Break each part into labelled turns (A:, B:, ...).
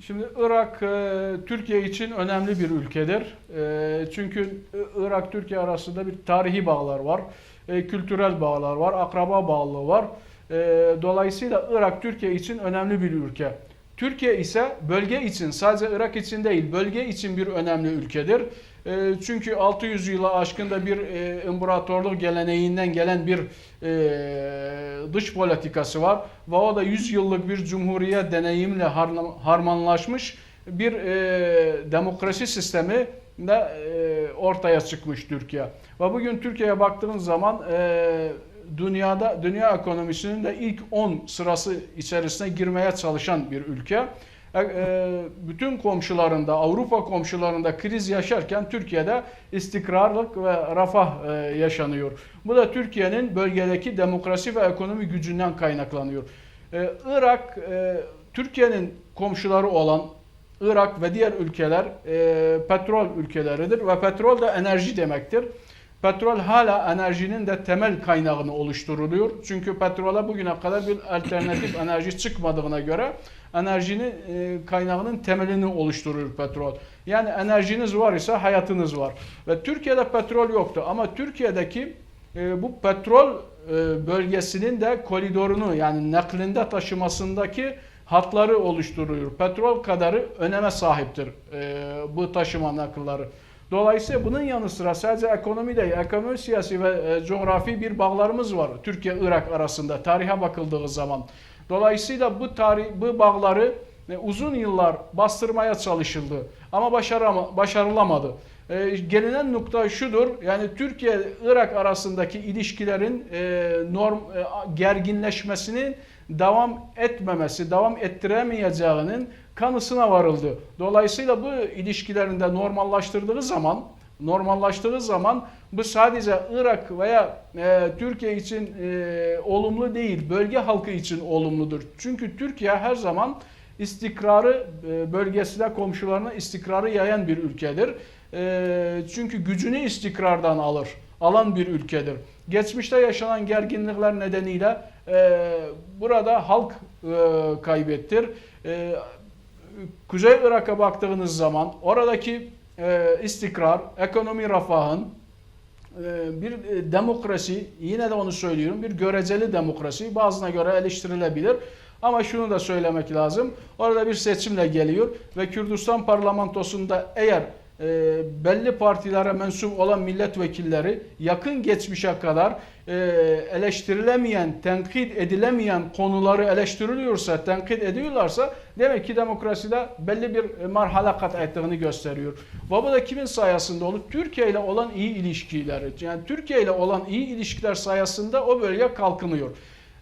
A: Şimdi Irak e, Türkiye için önemli bir ülkedir. E, Çünkü I- Irak Türkiye arasında bir tarihi bağlar var, e, kültürel bağlar var, akraba bağlılığı var. Dolayısıyla Irak Türkiye için önemli bir ülke. Türkiye ise bölge için sadece Irak için değil bölge için bir önemli ülkedir. E, Çünkü 600 yıla aşkında bir e, imparatorluk geleneğinden gelen bir e, dış politikası var ve o da 100 yıllık bir cumhuriyet deneyimle harmanlaşmış bir e, demokrasi sistemi de ortaya çıkmış Türkiye. Ve bugün Türkiye'ye baktığınız zaman dünyada dünya ekonomisinin de ilk 10 sırası içerisine girmeye çalışan bir ülke. E, e, bütün komşularında, Avrupa komşularında kriz yaşarken Türkiye'de istikrarlık ve refah e, yaşanıyor. Bu da Türkiye'nin bölgedeki demokrasi ve ekonomi gücünden kaynaklanıyor. Irak, Türkiye'nin komşuları olan Irak ve diğer ülkeler petrol ülkeleridir ve petrol de enerji demektir. Petrol hala enerjinin de temel kaynağını oluşturuluyor. Çünkü petrola bugüne kadar bir alternatif enerji çıkmadığına göre enerjinin e, kaynağının temelini oluşturuyor petrol. Yani enerjiniz var ise hayatınız var. Ve Türkiye'de petrol yoktu ama Türkiye'deki e, bu petrol e, bölgesinin de koridorunu yani naklinde taşımasındaki hatları oluşturuyor. Petrol kadarı öneme sahiptir e, bu taşıma nakılları. Dolayısıyla bunun yanı sıra sadece ekonomi değil, ekonomi, siyasi ve e, coğrafi bir bağlarımız var Türkiye-Irak arasında tarihe bakıldığı zaman. Dolayısıyla bu tarih, bu bağları e, uzun yıllar bastırmaya çalışıldı ama başarama, başarılamadı. E, gelinen nokta şudur, yani Türkiye-Irak arasındaki ilişkilerin e, norm e, gerginleşmesinin devam etmemesi, devam ettiremeyeceğinin kanısına varıldı. Dolayısıyla bu ilişkilerinde normallaştırdığı zaman normallaştığı zaman bu sadece Irak veya e, Türkiye için e, olumlu değil, bölge halkı için olumludur. Çünkü Türkiye her zaman istikrarı e, bölgesinde komşularına istikrarı yayan bir ülkedir. E, çünkü gücünü istikrardan alır, alan bir ülkedir. Geçmişte yaşanan gerginlikler nedeniyle e, burada halk e, kaybettir. E, Kuzey Irak'a baktığınız zaman oradaki e, istikrar, ekonomi refahın, e, bir e, demokrasi, yine de onu söylüyorum, bir göreceli demokrasi bazına göre eleştirilebilir. Ama şunu da söylemek lazım. Orada bir seçimle geliyor ve Kürdistan parlamentosunda eğer e, belli partilere mensup olan milletvekilleri yakın geçmişe kadar e, eleştirilemeyen, tenkit edilemeyen konuları eleştiriliyorsa, tenkit ediyorlarsa demek ki demokraside belli bir e, marhala kat ettiğini gösteriyor. Ve bu da kimin sayesinde olur? Türkiye ile olan iyi ilişkileri. Yani Türkiye ile olan iyi ilişkiler sayesinde o bölge kalkınıyor.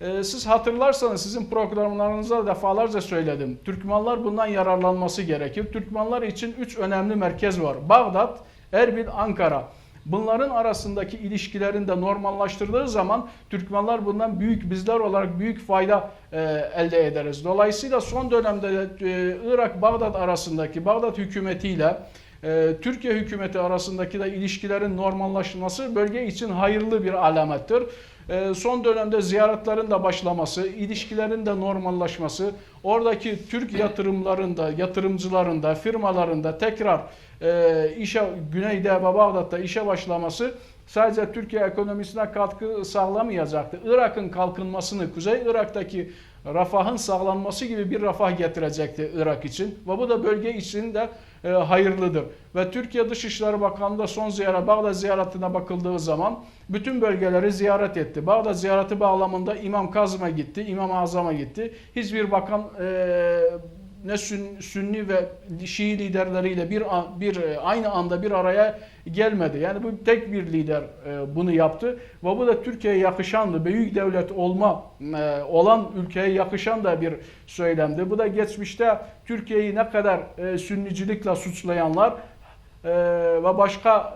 A: Ee, Siz hatırlarsanız sizin programlarınızda defalarca söyledim. Türkmenler bundan yararlanması gerekir. Türkmenler için üç önemli merkez var. Bağdat, Erbil, Ankara. Bunların arasındaki ilişkilerini de normallaştırdığı zaman Türkmenler bundan büyük bizler olarak büyük fayda e, elde ederiz. Dolayısıyla son dönemde de, e, Irak-Bağdat arasındaki Bağdat hükümetiyle e, Türkiye hükümeti arasındaki de ilişkilerin normallaşması bölge için hayırlı bir alamettir. E, son dönemde ziyaretlerin de başlaması, ilişkilerin de normallaşması, oradaki Türk yatırımlarında, yatırımcılarında, firmalarında tekrar e, işe Güneyde ve Bağdat'ta işe başlaması sadece Türkiye ekonomisine katkı sağlamayacaktı. Irak'ın kalkınmasını, Kuzey Irak'taki refahın sağlanması gibi bir refah getirecekti Irak için ve bu da bölge için de e, hayırlıdır. Ve Türkiye Dışişleri Bakanlığı da son ziyaret, Bağdat ziyaretine bakıldığı zaman bütün bölgeleri ziyaret etti. Bağdat ziyareti bağlamında İmam Kazım'a gitti, İmam Azam'a gitti. Hiçbir bakan e, ne Sün- Sünni ve Şii liderleriyle bir bir e, aynı anda bir araya gelmedi. Yani bu tek bir lider e, bunu yaptı ve bu da Türkiye'ye yakışandı. Büyük devlet olma e, olan ülkeye yakışan da bir söylemdi. Bu da geçmişte Türkiye'yi ne kadar Sünnicilikle suçlayanlar ve başka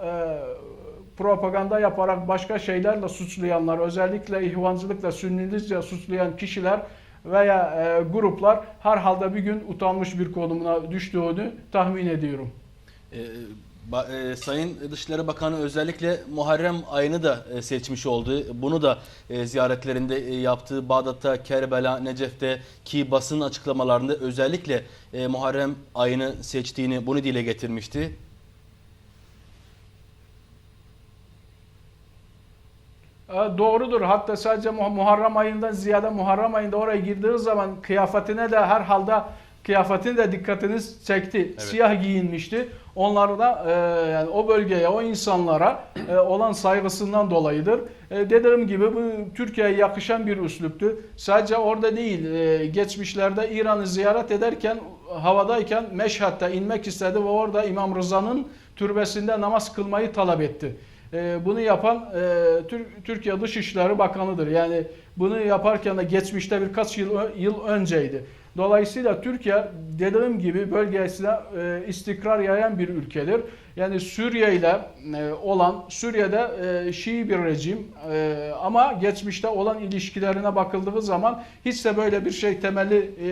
A: propaganda yaparak başka şeylerle suçlayanlar, özellikle ihvancılıkla, sünnilikle suçlayan kişiler veya e, gruplar herhalde bir gün utanmış bir konumuna düştüğünü tahmin ediyorum.
B: Ee, Ba- e, Sayın Dışişleri Bakanı özellikle Muharrem ayını da e, seçmiş oldu. Bunu da e, ziyaretlerinde e, yaptığı Bağdat'ta, Kerbela, Necef'te ki basın açıklamalarında özellikle e, Muharrem ayını seçtiğini bunu dile getirmişti.
A: Doğrudur. Hatta sadece Mu- Muharrem ayından ziyade Muharrem ayında oraya girdiğiniz zaman kıyafetine de her halde kıyafetine de dikkatiniz çekti. Siyah giyinmişti. Onları da e, yani o bölgeye, o insanlara e, olan saygısından dolayıdır. E, dediğim gibi bu Türkiye'ye yakışan bir üsluptu. Sadece orada değil, e, geçmişlerde İran'ı ziyaret ederken havadayken Meşhed'de inmek istedi ve orada İmam Rıza'nın türbesinde namaz kılmayı talep etti. E, bunu yapan e, Tür- Türkiye Dışişleri Bakanı'dır. Yani bunu yaparken de geçmişte birkaç yıl yıl önceydi. Dolayısıyla Türkiye dediğim gibi bölgesine e, istikrar yayan bir ülkedir. Yani Suriye ile e, olan Suriye'de e, Şii bir rejim e, ama geçmişte olan ilişkilerine bakıldığı zaman hiç de böyle bir şey temelli e,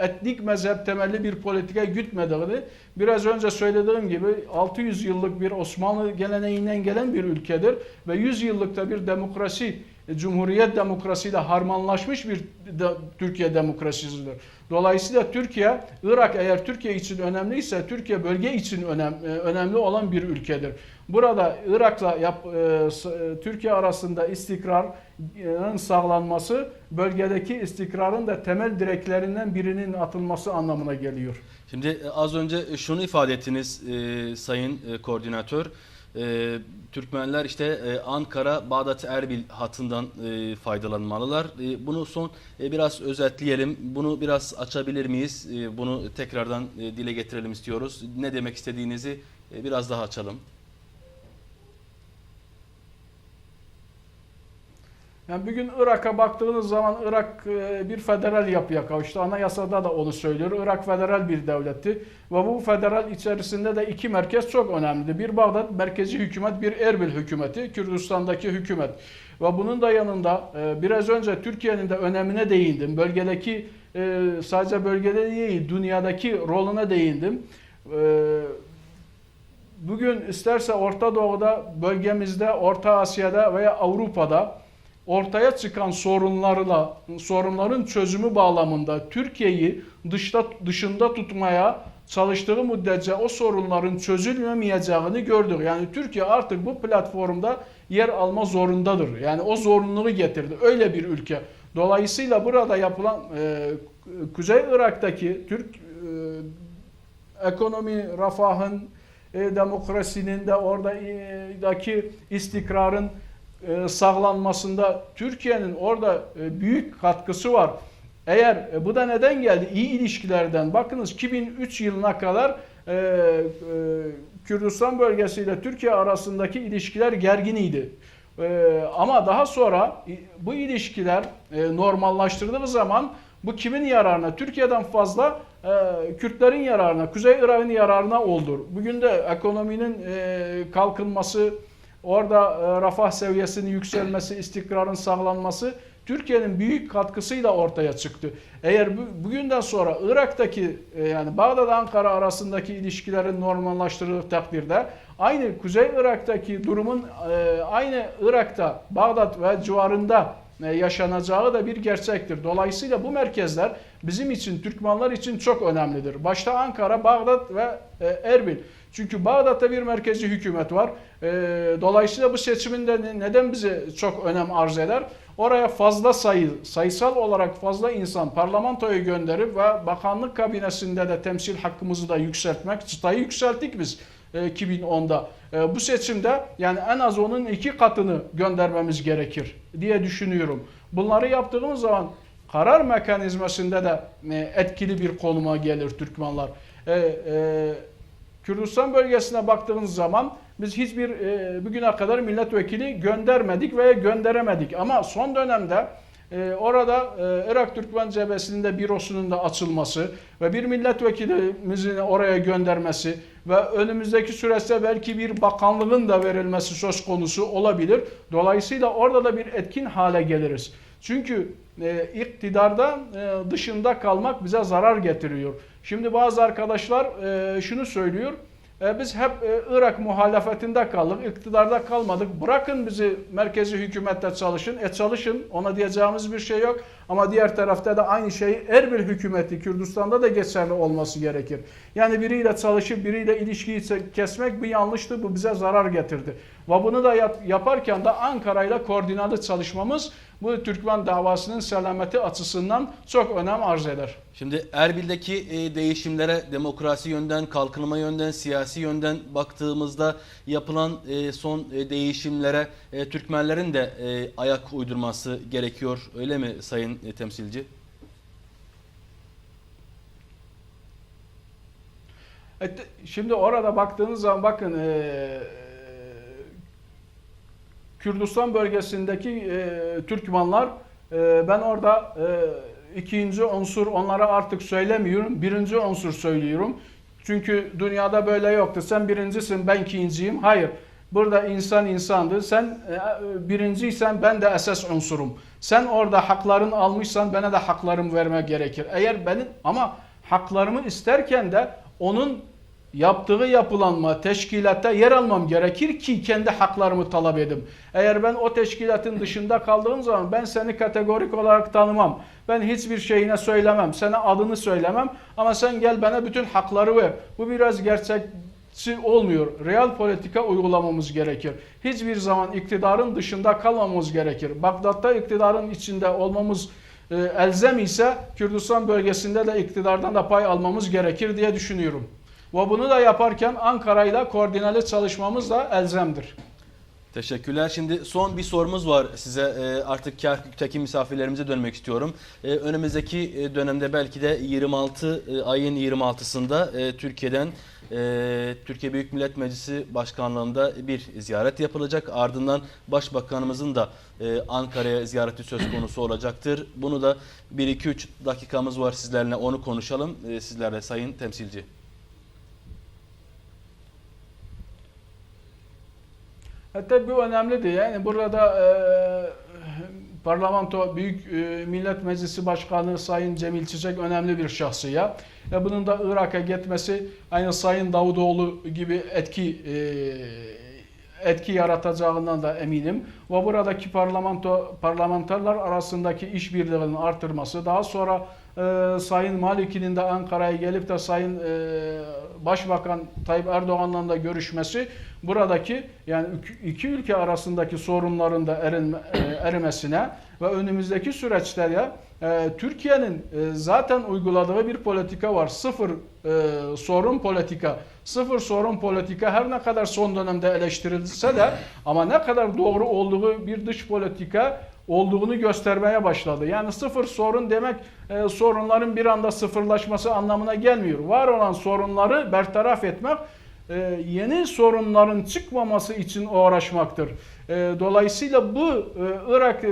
A: etnik mezhep temelli bir politika gütmediğini biraz önce söylediğim gibi 600 yıllık bir Osmanlı geleneğinden gelen bir ülkedir ve 100 yıllık da bir demokrasi Cumhuriyet demokrasiyle harmanlaşmış bir de, Türkiye demokrasisidir. Dolayısıyla Türkiye, Irak eğer Türkiye için önemliyse Türkiye bölge için önem, e, önemli olan bir ülkedir. Burada Irak'la yap, e, e, Türkiye arasında istikrarın sağlanması bölgedeki istikrarın da temel direklerinden birinin atılması anlamına geliyor.
B: Şimdi e, az önce şunu ifade ettiniz e, Sayın e, Koordinatör. E, Türkmenler işte e, Ankara, Bağdat, Erbil hattından e, faydalanmalılar. E, bunu son e, biraz özetleyelim. Bunu biraz açabilir miyiz? E, bunu tekrardan e, dile getirelim istiyoruz. Ne demek istediğinizi e, biraz daha açalım.
A: Yani bugün Irak'a baktığınız zaman Irak e, bir federal yapıya kavuştu. Anayasada da onu söylüyor. Irak federal bir devletti. Ve bu federal içerisinde de iki merkez çok önemlidir. Bir Bağdat merkezi hükümet, bir Erbil hükümeti, Kürdistan'daki hükümet. Ve bunun da yanında e, biraz önce Türkiye'nin de önemine değindim. Bölgedeki e, sadece bölgede değil, dünyadaki rolüne değindim. Bugün isterse Orta Doğu'da, bölgemizde, Orta Asya'da veya Avrupa'da ortaya çıkan sorunlarla sorunların çözümü bağlamında Türkiye'yi dışta dışında tutmaya çalıştığı müddetçe o sorunların çözülmemeyeceğini gördük. Yani Türkiye artık bu platformda yer alma zorundadır. Yani o zorunluluğu getirdi. Öyle bir ülke. Dolayısıyla burada yapılan e, Kuzey Irak'taki Türk e, ekonomi, refahın, e, demokrasinin de oradaki istikrarın sağlanmasında Türkiye'nin orada e, büyük katkısı var. Eğer e, bu da neden geldi? İyi ilişkilerden. Bakınız 2003 yılına kadar e, e, Kürdistan bölgesiyle Türkiye arasındaki ilişkiler gerginiydi. E, ama daha sonra e, bu ilişkiler e, normallaştırdığı zaman bu kimin yararına? Türkiye'den fazla e, Kürtlerin yararına, Kuzey Irak'ın yararına oldu. Bugün de ekonominin e, kalkınması, orada e, refah seviyesinin yükselmesi, istikrarın sağlanması Türkiye'nin büyük katkısıyla ortaya çıktı. Eğer bu, bugünden sonra Irak'taki e, yani Bağdat Ankara arasındaki ilişkilerin normallaştırıldığı takdirde aynı Kuzey Irak'taki durumun e, aynı Irak'ta Bağdat ve civarında yaşanacağı da bir gerçektir. Dolayısıyla bu merkezler bizim için, Türkmenler için çok önemlidir. Başta Ankara, Bağdat ve e, Erbil. Çünkü Bağdat'ta bir merkezi hükümet var. E, Dolayısıyla bu seçiminde ne- neden bize çok önem arz eder? Oraya fazla sayı, sayısal olarak fazla insan parlamentoya gönderip ve bakanlık kabinesinde de temsil hakkımızı da yükseltmek, çıtayı yükselttik biz e, 2010'da. E, Bu seçimde yani en az onun iki katını göndermemiz gerekir diye düşünüyorum. Bunları yaptığımız zaman karar mekanizmasında da e, etkili bir konuma gelir Türkmenler. E, e, Kürdistan bölgesine baktığınız zaman biz hiçbir e, bugüne kadar milletvekili göndermedik veya gönderemedik. Ama son dönemde e, orada e, Irak Türkmen Cebesi'nin de bürosunun da açılması ve bir milletvekilimizin oraya göndermesi ve önümüzdeki süreçte belki bir bakanlığın da verilmesi söz konusu olabilir. Dolayısıyla orada da bir etkin hale geliriz. Çünkü e, iktidarda e, dışında kalmak bize zarar getiriyor. Şimdi bazı arkadaşlar e, şunu söylüyor. E, biz hep e, Irak muhalefetinde kaldık, iktidarda kalmadık. Bırakın bizi merkezi hükümette çalışın. E çalışın, ona diyeceğimiz bir şey yok. Ama diğer tarafta da aynı şey Erbil hükümeti Kürdistan'da da geçerli olması gerekir. Yani biriyle çalışıp biriyle ilişkiyi kesmek bir yanlıştı. Bu bize zarar getirdi. Ve bunu da yap- yaparken de Ankara ile koordinatlı çalışmamız bu Türkmen davasının selameti açısından çok önem arz eder.
B: Şimdi Erbil'deki e, değişimlere demokrasi yönden, kalkınma yönden, siyasi yönden baktığımızda yapılan e, son e, değişimlere Türkmenlerin de ayak uydurması gerekiyor. Öyle mi sayın temsilci?
A: Şimdi orada baktığınız zaman bakın e, Kürdistan bölgesindeki e, Türkmenler e, ben orada e, ikinci unsur onlara artık söylemiyorum. Birinci unsur söylüyorum. Çünkü dünyada böyle yoktu. Sen birincisin ben ikinciyim. Hayır. Burada insan insandır. Sen e, birinciysen ben de esas unsurum. Sen orada hakların almışsan bana da haklarımı verme gerekir. Eğer benim ama haklarımı isterken de onun yaptığı yapılanma, teşkilatta yer almam gerekir ki kendi haklarımı talep edeyim. Eğer ben o teşkilatın dışında kaldığım zaman ben seni kategorik olarak tanımam. Ben hiçbir şeyine söylemem. Sana adını söylemem. Ama sen gel bana bütün hakları ver. Bu biraz gerçekçi olmuyor. Real politika uygulamamız gerekir. Hiçbir zaman iktidarın dışında kalmamamız gerekir. Bagdat'ta iktidarın içinde olmamız e, elzem ise Kürdistan bölgesinde de iktidardan da pay almamız gerekir diye düşünüyorum. Ve bunu da yaparken Ankara ile koordineli çalışmamız da elzemdir.
B: Teşekkürler. Şimdi son bir sorumuz var size. Ee, Artık Kerkük'teki misafirlerimize dönmek istiyorum. Ee, Önümüzdeki e, dönemde belki de 26 e, ayın 26'sında e, Türkiye'den e, Türkiye Büyük Millet Meclisi Başkanlığı'nda bir ziyaret yapılacak. Ardından Başbakanımızın da e, Ankara'ya ziyareti söz konusu olacaktır. Bunu da 1-2-3 dakikamız var sizlerle onu konuşalım. E, Sizlerle sayın temsilci.
A: Hatta bu önemlidir. Yani burada e, parlamento Büyük e, Millet Meclisi Başkanı Sayın Cemil Çiçek önemli bir şahsiyet. E, bunun da Irak'a gitmesi aynı Sayın Davutoğlu gibi etki e, etki yaratacağından da eminim. Ve buradaki parlamento parlamenterler arasındaki işbirliğinin artırması, daha sonra e, Sayın Maliki'nin de Ankara'ya gelip de Sayın e, Başbakan Tayyip Erdoğan'la da görüşmesi buradaki yani iki- ülke arasındaki sorunların da erinme, e, erimesine ve önümüzdeki süreçte de e, Türkiye'nin e, zaten uyguladığı bir politika var. Sıfır e, sorun politika. Sıfır sorun politika her ne kadar son dönemde eleştirilse de ama ne kadar doğru olduğu bir dış politika olduğunu göstermeye başladı. Yani sıfır sorun demek e, sorunların bir anda sıfırlaşması anlamına gelmiyor. Var olan sorunları bertaraf etmek yeni sorunların çıkmaması için uğraşmaktır. Dolayısıyla bu Irak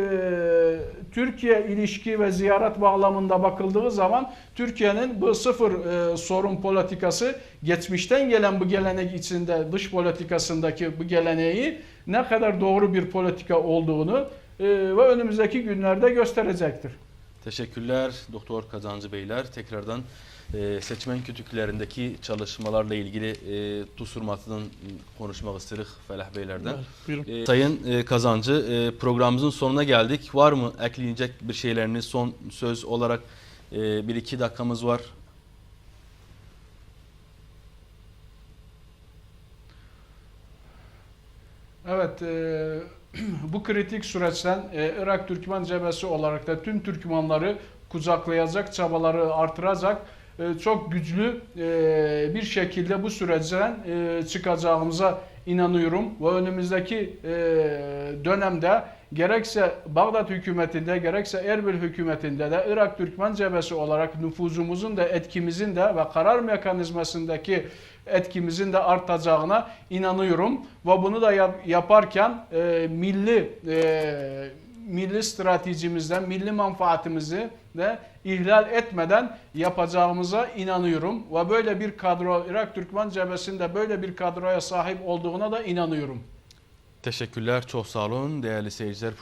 A: Türkiye ilişki ve ziyaret bağlamında bakıldığı zaman Türkiye'nin bu sıfır e, sorun politikası geçmişten gelen bu gelenek içinde dış politikasındaki bu geleneği ne kadar doğru bir politika olduğunu e, ve önümüzdeki günlerde gösterecektir.
B: Teşekkürler Doktor Kazancı Beyler. Tekrardan e, seçmen kütüklerindeki çalışmalarla ilgili e, Tusurmatı'dan konuşmak istedik Felah Beylerden.
C: Buyurun.
B: E, Sayın e, Kazancı e, programımızın sonuna geldik. Var mı ekleyecek bir şeyleriniz son söz olarak e, bir iki dakikamız var.
A: Evet, e, bu kritik süreçten e, Irak Türkmen Cebesi olarak da tüm Türkmenleri kucaklayacak, çabaları artıracak çok güçlü e, bir şekilde bu süreçten e, çıkacağımıza inanıyorum. Ve önümüzdeki e, dönemde gerekse Bağdat hükümetinde gerekse Erbil hükümetinde de Irak Türkmen Cebesi olarak nüfuzumuzun da etkimizin de ve karar mekanizmasındaki etkimizin de artacağına inanıyorum ve bunu da yap- yaparken e, milli e, milli stratejimizden, milli menfaatimizi de ihlal etmeden yapacağımıza inanıyorum ve böyle bir kadro Irak Türkmen Cebesi'nde böyle bir kadroya sahip olduğuna da inanıyorum.
B: Teşekkürler. Çok sağ olun. Değerli seyirciler